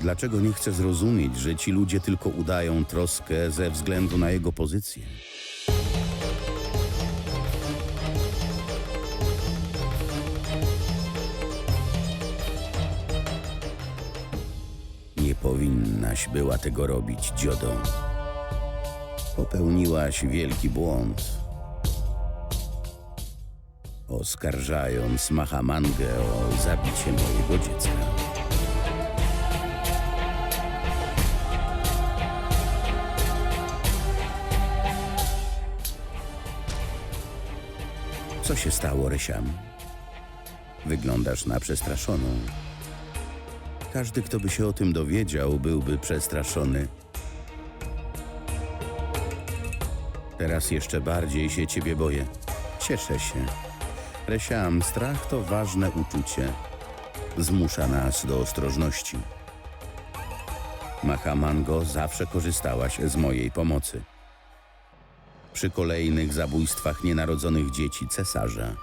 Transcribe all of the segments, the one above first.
Dlaczego nie chce zrozumieć, że ci ludzie tylko udają troskę ze względu na jego pozycję? Nie powinnaś była tego robić, Dziodo. Popełniłaś wielki błąd. Oskarżając Mahamangę o zabicie mojego dziecka. Co się stało, Rysiam? Wyglądasz na przestraszoną. Każdy, kto by się o tym dowiedział, byłby przestraszony. Teraz jeszcze bardziej się ciebie boję. Cieszę się. Resiam, strach to ważne uczucie. Zmusza nas do ostrożności. Mahamango zawsze korzystałaś z mojej pomocy. Przy kolejnych zabójstwach nienarodzonych dzieci cesarza.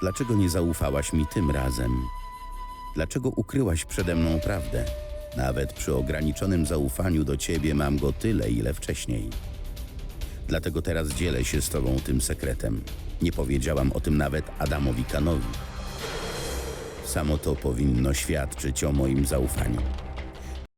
Dlaczego nie zaufałaś mi tym razem? Dlaczego ukryłaś przede mną prawdę? Nawet przy ograniczonym zaufaniu do ciebie mam go tyle, ile wcześniej. Dlatego teraz dzielę się z tobą tym sekretem. Nie powiedziałam o tym nawet Adamowi Kanowi. Samo to powinno świadczyć o moim zaufaniu.